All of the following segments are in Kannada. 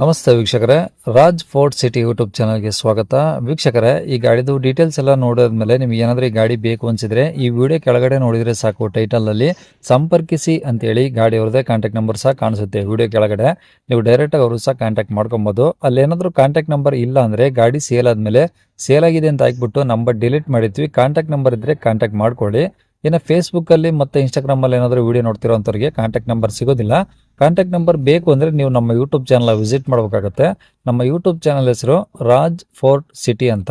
ನಮಸ್ತೆ ವೀಕ್ಷಕರೇ, ರಾಜ್ ಫೋರ್ಟ್ ಸಿಟಿ ಯೂಟ್ಯೂಬ್ ಚಾನಲ್ಗೆ ಸ್ವಾಗತ. ವೀಕ್ಷಕರೇ, ಈ ಗಾಡಿದು ಡೀಟೇಲ್ಸ್ ಎಲ್ಲ ನೋಡಿದ್ಮೇಲೆ ನಿಮ್ಗೆ ಏನಾದರೂ ಈ ಗಾಡಿ ಬೇಕು ಅನಿಸಿದ್ರೆ ಈ ವಿಡಿಯೋ ಕೆಳಗಡೆ ನೋಡಿದರೆ ಸಾಕು ಟೈಟಲ್ ಅಲ್ಲಿ ಸಂಪರ್ಕಿಸಿ ಅಂತೇಳಿ ಗಾಡಿ ಅವ್ರದೇ ಕಾಂಟ್ಯಾಕ್ಟ್ ನಂಬರ್ ಸಹ ಕಾಣಿಸುತ್ತೆ ವಿಡಿಯೋ ಕೆಳಗಡೆ. ನೀವು ಡೈರೆಕ್ಟಾಗಿ ಅವರು ಸಹ ಕಾಂಟ್ಯಾಕ್ಟ್ ಮಾಡ್ಕೊಬೋದು. ಅಲ್ಲೇನಾದರೂ ಕಾಂಟ್ಯಾಕ್ಟ್ ನಂಬರ್ ಇಲ್ಲ ಅಂದರೆ ಗಾಡಿ ಸೇಲ್ ಆದಮೇಲೆ ಸೇಲ್ ಆಗಿದೆ ಅಂತ ಹಾಕ್ಬಿಟ್ಟು ನಂಬರ್ ಡಿಲೀಟ್ ಮಾಡಿದ್ವಿ ಕಾಂಟ್ಯಾಕ್ಟ್ ನಂಬರ್ ಇದ್ದರೆ ಕಾಂಟ್ಯಾಕ್ಟ್ ಮಾಡ್ಕೊಳ್ಳಿ. ಇನ್ನು ಫೇಸ್ಬುಕ್ಕಲ್ಲಿ ಮತ್ತು ಮತ್ತೆ ಇನ್ಸ್ಟಾಗ್ರಾಮ್ ಅಲ್ಲಿ ಏನಾದರೂ ವಿಡಿಯೋ ನೋಡ್ತಿರೋಂಥವ್ರಿಗೆ ಕಾಂಟ್ಯಾಕ್ಟ್ ನಂಬರ್ ಸಿಗೋದಿಲ್ಲ. ಕಾಂಟ್ಯಾಕ್ಟ್ ನಂಬರ್ ಬೇಕು ಅಂದರೆ ನೀವು ನಮ್ಮ ಯೂಟ್ಯೂಬ್ ಚಾನಲ್ ವಿಸಿಟ್ ಮಾಡಬೇಕಾಗತ್ತೆ. ನಮ್ಮ ಯೂಟ್ಯೂಬ್ ಚಾನಲ್ ಹೆಸರು ರಾಜ್ ಫೋರ್ಟ್ ಸಿಟಿ ಅಂತ.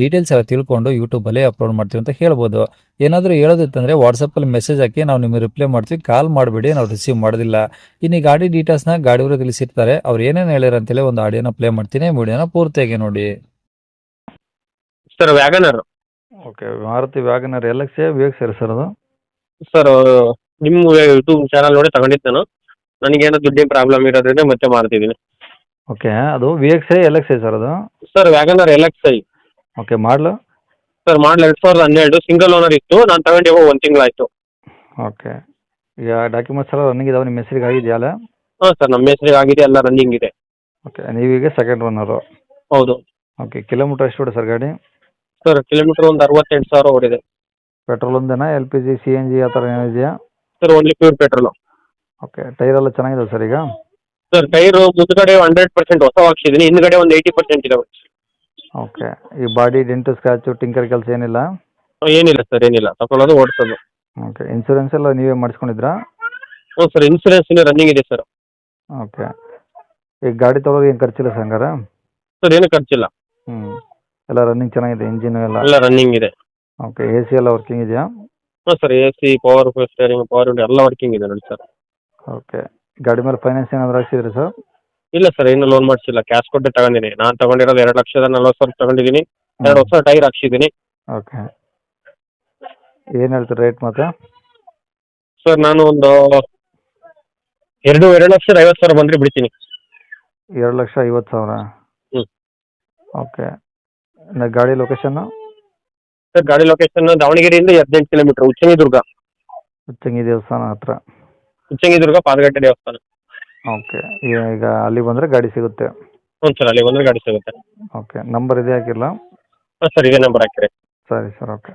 ಡೀಟೇಲ್ಸ್ ಎಲ್ಲ ತಿಳ್ಕೊಂಡು ಯೂಟ್ಯೂಬ್ ಅಲ್ಲಿ ಅಪ್ಲೋಡ್ ಮಾಡ್ತೀವಿ ಅಂತ ಹೇಳ್ಬೋದು. ಏನಾದರೂ ಹೇಳೋದಿತ್ತಂದ್ರೆ ವಾಟ್ಸಪ್ ಅಲ್ಲಿ ಮೆಸೇಜ್ ಹಾಕಿ ನಾವು ನಿಮಗೆ ರಿಪ್ಲೈ ಮಾಡ್ತೀವಿ. ಕಾಲ್ ಮಾಡಬೇಡಿ ನಾವು ರಿಸೀವ್ ಮಾಡೋದಿಲ್ಲ. ಇನ್ನು ಗಾಡಿ ಡೀಟೇಲ್ಸ್ನ ಗಾಡಿಯವರು ತಿಳಿಸಿರ್ತಾರೆ. ಅವ್ರು ಏನೇನು ಹೇಳಿರ ಅಂತೇಳಿ ಒಂದು ಆಡಿಯೋನ ಪ್ಲೇ ಮಾಡ್ತೀನಿ ವಿಡಿಯೋನ ಪೂರ್ತಿಯಾಗಿ ನೋಡಿ. Sir WagonR okay Maruti WagonR L X V X sir ಅದು. ಸರ್ ನಿಮ್ಮ ಯೂಟ್ಯೂಬ್ ಚಾನಲ್ ನೋಡಿ ತಗೊಂಡಿದ್ದು ನಾನು. ನನಗೇನೋ ದುಡ್ಡಿನ ಪ್ರಾಬ್ಲಮ್ ಇರೋದ್ರಿಂದ ಮತ್ತೆ ಮಾಡ್ತಿದ್ದೀನಿ. ಓಕೆ ಅದು V X L X sir ಅದು. Sir WagonR L X I okay ಮಾಡಲು? ಸರ್ ಮಾಡಲ್? ಎರಡು ಸಾವಿರದ ಹನ್ನೆರಡು ಸಿಂಗಲ್ ಓನರ್ ಇತ್ತು. ನಾನು ತಗೊಂಡು ಇವಾಗ ಒಂದು ತಿಂಗಳಾಯ್ತು. ಓಕೆ ಈಗ ಡಾಕ್ಯುಮೆಂಟ್ಸ್ ಎಲ್ಲ ರನ್ನಿಂಗ್ ಇದಾವೆ ನಿಮ್ಮ ಹೆಸರಿಗೆ ಆಗಿದೆಯಲ್ಲ ಹಾಂ ಸರ್ ನಮ್ಮ ಹೆಸರಿಗೆ ಆಗಿದೆ ಎಲ್ಲ ರನ್ನಿಂಗ್ ಇದೆ. ಓಕೆ ನೀವೀಗ ಸೆಕೆಂಡ್ ಓನರು ಹೌದು. ಓಕೆ ಕಿಲೋಮೀಟರ್ ಎಷ್ಟು ಹೊಡೆ ಸರ್ ಗಾಡಿ? ಸರ್ ಕಿಲೋಮೀಟರ್ ಒಂದು ಅರವತ್ತೆಂಟು ಸಾವಿರ ಓಡಿದೆ. Petrol ಒಂದೇನಾ L P G C N G ಆ ಥರ ಏನಿದೆಯಾ sir only pure petrol okay tyre ಎಲ್ಲ ಚೆನ್ನಾಗಿದೆ ಸರ್ ಈಗ? ಸರ್ ಟೈರು ಮುಂದ್ಗಡೆ ಹಂಡ್ರೆಡ್ ಪರ್ಸೆಂಟ್ ಹೊಸ ಹಾಕ್ಸಿದ್ದೀನಿ ಹಿಂದ್ಗಡೆ ಒಂದು ಏಯ್ಟಿ ಪರ್ಸೆಂಟ್ ಇದಾವೆ. ಓಕೆ ಈ ಬಾಡಿ ಡೆಂಟು ಸ್ಕ್ರಾಚು ಟಿಂಕರ್ ಕೆಲಸ ಏನಿಲ್ಲ? ಏನಿಲ್ಲ ಸರ್ ಏನಿಲ್ಲ. ತಗೊಳ್ಳೋದು ಓಡಿಸೋದು. ಓಕೆ ಇನ್ಸೂರೆನ್ಸ್ ಎಲ್ಲ ನೀವೇ ಮಾಡಿಸ್ಕೊಂಡಿದ್ರಾ? ಹ್ಞೂ ಸರ್ ಇನ್ಸೂರೆನ್ಸ್ ಇನ್ನೂ ರನ್ನಿಂಗ್ ಇದೆ ಸರ್ ಓಕೆ ಈಗ ಗಾಡಿ ತೊಗೊಳೋದು ಏನು ಖರ್ಚಿಲ್ಲ ಸರ್ ಹಂಗಾರೆ? ಸರ್ ಏನು ಖರ್ಚಿಲ್ಲ. ಹ್ಞೂ ಎಲ್ಲ ರನ್ನಿಂಗ್ ಚೆನ್ನಾಗಿದೆ ಇಂಜಿನ್ ಎಲ್ಲ? ಎಲ್ಲ ರನ್ನಿಂಗ್ ಇದೆ. ಓಕೆ ಎ ಸಿ ಎಲ್ಲ ವರ್ಕಿಂಗ್ ಇದೆಯಾ? ಹಾಂ sir A C power steering power window ಎಲ್ಲ ವರ್ಕಿಂಗ್ ಇದೆ ನೋಡಿ ಸರ್ ಓಕೆ ಗಾಡಿ ಮೇಲೆ ಫೈನಾನ್ಸ್ ಏನಾದರೂ ಹಾಕ್ಸಿದ್ರಿ ಸರ್ ಇಲ್ಲ ಸರ್ ಇನ್ನೂ ಲೋನ್ ಮಾಡಿಸಿಲ್ಲ. ಕ್ಯಾಶ್ ಕೊಟ್ಟೆ ತಗೊಂಡಿನಿ. ನಾನು ತಗೊಂಡಿರೋದು ಎರಡು ಲಕ್ಷದ ನಲ್ವತ್ತು ಸಾವಿರ ತಗೊಂಡಿದ್ದೀನಿ ಎರಡು ಹೊಸ ಟೈರ್ ಹಾಕ್ಸಿದ್ದೀನಿ ಓಕೆ. ಏನು ಹೇಳ್ತೀರಿ ರೇಟ್ ಮಾತ್ರ ಸರ್ ನಾನು ಒಂದು ಎರಡು ಎರಡು ಲಕ್ಷದ ಐವತ್ತು ಸಾವಿರ ಬಂದರೆ ಬಿಡ್ತೀನಿ. ಎರಡು ಲಕ್ಷ ಐವತ್ತು ಸಾವಿರ? ಹ್ಮ್. ಓಕೆ. ಇನ್ನು ಗಾಡಿ ಲೊಕೇಶನ್ನು ಸರ್ ಗಾಡಿ ಲೊಕೇಶನ್ ದಾವಣಗೆರೆಯಿಂದ ಹದಿನೆಂಟು ಕಿಲೋಮೀಟರ್ ಉಚ್ಚಂಗಿದುರ್ಗ ಉಚ್ಚಂಗಿ ದೇವಸ್ಥಾನ ಹತ್ರ. ಉಚ್ಚಂಗಿದುರ್ಗ ಪಾದಗಟ್ಟೆ ದೇವಸ್ಥಾನ. ಓಕೆ ಈಗ ಅಲ್ಲಿ ಬಂದ್ರೆ ಗಾಡಿ ಸಿಗುತ್ತೆ. ಹ್ಞೂ ಸರ್ ಅಲ್ಲಿ ಬಂದ್ರೆ ಗಾಡಿ ಸಿಗುತ್ತೆ. ಓಕೆ ನಂಬರ್ ಇದೆ ಹಾಕಿಲ್ಲ ಹಾಂ ಸರ್ ಇದೇ ನಂಬರ್ ಹಾಕಿರಿ. ಸರಿ ಸರ್. ಓಕೆ